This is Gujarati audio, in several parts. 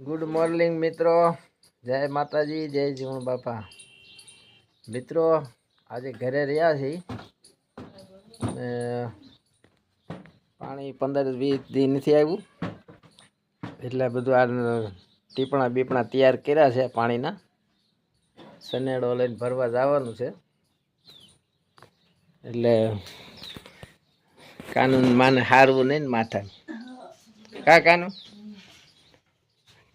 ગુડ મોર્નિંગ મિત્રો. જય માતાજી, જય જીવણ બાપા. મિત્રો, આજે ઘરે રહ્યા છીએ. પાણી પંદર વીસ દી નથી આવ્યું. એટલે બધું આ ટીપણા બીપણા તૈયાર કર્યા છે પાણીના. સનેડો લઈને ભરવા જવાનું છે. એટલે કાનૂન માને હારવું નહીં ને માથા કા કાનૂન?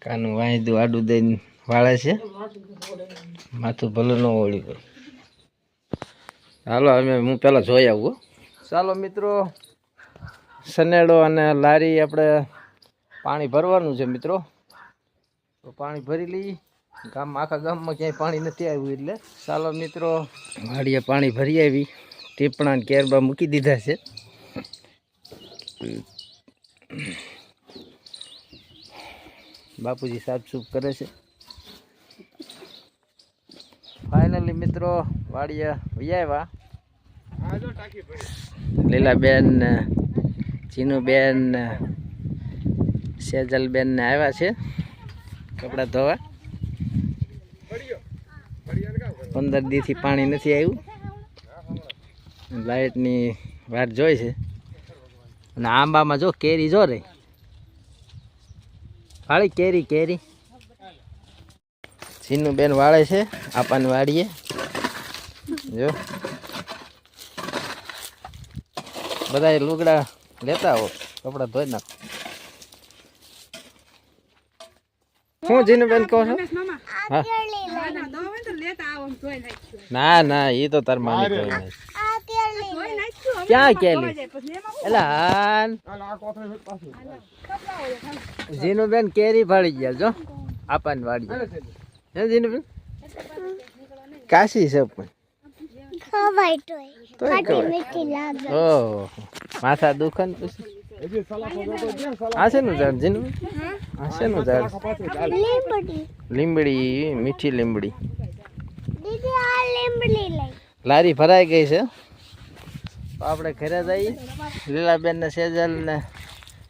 કાનું વાંધું આડું દઈને વાળે છે. માથું ભલે ન ઓળી ગયું હાલો અમે હું પહેલાં જોઈ આવું ચાલો મિત્રો સનેડો અને લારી આપણે પાણી ભરવાનું છે મિત્રો. તો પાણી ભરી લઈ ગામ આખા ગામમાં ક્યાંય પાણી નથી આવ્યું એટલે. ચાલો મિત્રો વાડીએ પાણી ભરી આવી. ટીપણા કેરબા મૂકી દીધા છે. બાપુજી સાફસૂફ કરે છે. ફાઇનલી મિત્રો વાડિયા વૈયા લીલાબેન ચીનુબેન સેજલબેન ને આવ્યા છે કપડાં ધોવા. પંદર દીથી પાણી નથી આવ્યું. લાઇટની વાત જોઈ છે. અને આંબામાં જો કેરી જો રે વાળી કેરી કેરી. સીનું બેન વાળે છે આપણને વાળીએ. જો. બધા લુગડા લેતા આવો કપડા ધોઈ નાખો. શું જીનું બેન કહો છો? હા. ના ના એ તો તાર મામી ધોઈ નાખી. ક્યાં કેલી એલા હાલ જીનુબેન કેરી ફાડી ગયા જો આપણને વાડી હે જીનુબેન કાશી છે પણ. ઓહો માથા દુખે ને પછી લીંબડી મીઠી લીમડી લારી ભરાઈ ગઈ છે આપણે ઘરે જઈએ લીલાબેન ને સેજલ ને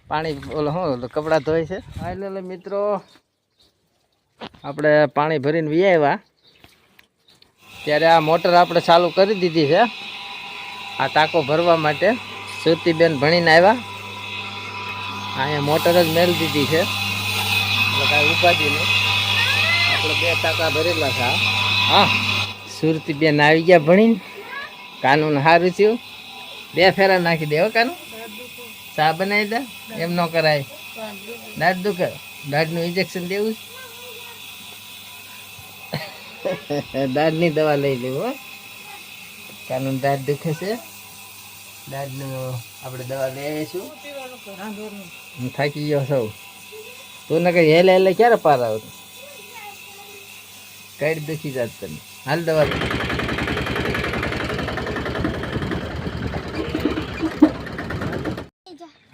પાણી, ઓલો શું કપડાં ધોય છે. એટલે મિત્રો, આપણે પાણી ભરીને વી આવ્યા ત્યારે આ મોટર આપણે ચાલુ કરી દીધી છે, આ ટાંકો ભરવા માટે. સુરતીબેન ભણીને આવ્યા અહીંયા મોટર જ મેળ દીધી છે. એટલે કાંઈ ઉપાધિ આપણે બે ટાંકા ભરેલા છે. હા સુરતીબેન આવી ગયા ભણીને. કાનૂન સારું થયું. બે ફેરા નાખી દે કાનું? સા બનાવી દે? એમ ન કરાય. દાઢ દુખે. દાઢનું ઇન્જેક્શન દેવું દાંતની દવા લઈ લેવું હો. કાનું દાઢ દુખે છે? દાંતનું આપણે દવા લઈ આવીશું હું થાકી ગયો સૌ તું ને કઈ હેલે હેલે ક્યારે પાર આવતું કઈ દુખી જાત તને? હાલ દવા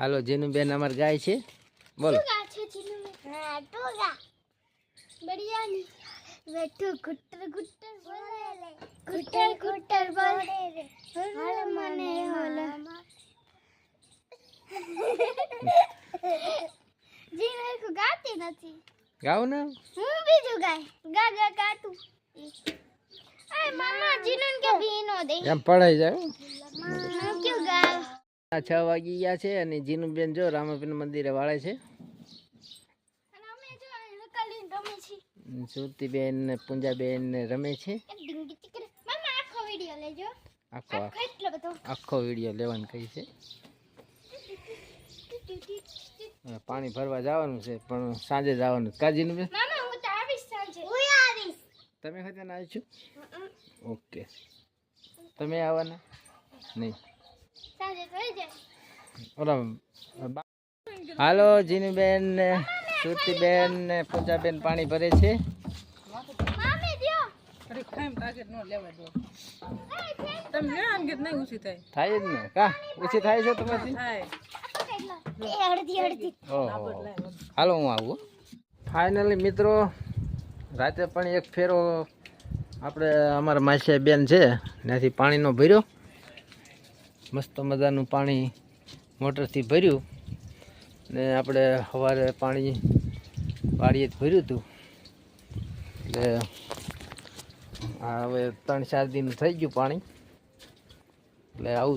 હાલો જેનું બેન અમાર ગાય છે બોલો. નથી. ગાવ હું બીજું ગાય? ગા ગા ગાતું. મામા જીનું કે ભીનો દે. એમ પડાઈ જાય છ વાગી ગયા છે અને જીનું બેન જો રામાપીન મંદિરે વાળે છે. જ્યોતિબેન ને પૂંજાબેન ને રમે છે. આખો વિડિયો લેજો. આખો વીડિયો લેવાનું કહી છે. પાણી ભરવા જવાનું છે પણ સાંજે જવાનું. કા જીનું બેન મામા હું તો આવીશ સાંજે. હું આવીશ. તમે ખાતે આવી છો ઓકે. તમે આવવાના? નહીં. હાલો જીનુબેન ને સુરતીબેન ને પૂજાબેન પાણી ભરે છે. થાય? જ ને. કા? ઓછી થાય છે તમારી? હાલો હું આવું ફાઇનલી મિત્રો રાતે પણ એક ફેરો આપણે અમારા માસિયા બેન છે ત્યાંથી પાણીનો ભર્યો. મસ્ત મજાનું પાણી મોટરથી ભર્યું ને આપણે સવારે પાણી વાડીએ જ ભર્યું હતું. એટલે હવે ત્રણ ચાર દિન થઈ ગયું પાણી. એટલે આવું